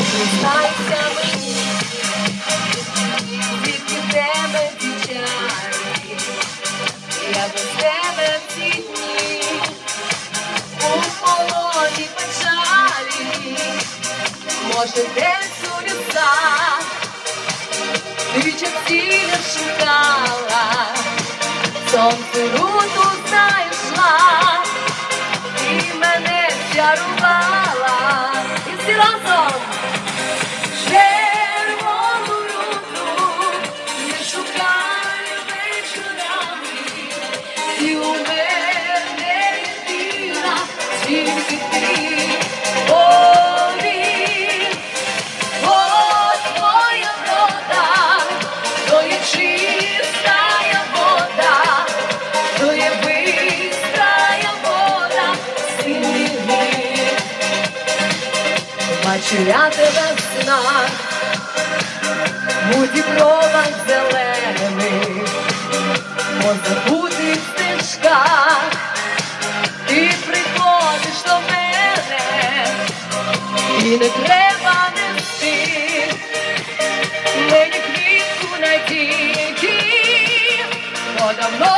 Знайся мені, звідки тебе в ці у полоні печалі, може десь у лісах, двічі ціля шукала, сонце руту знайшла, і мене вчарувала, і всі разом. Бачу я тебе в снах, у дібровах зелених, не треба нести, мені квітку найти, бо давно.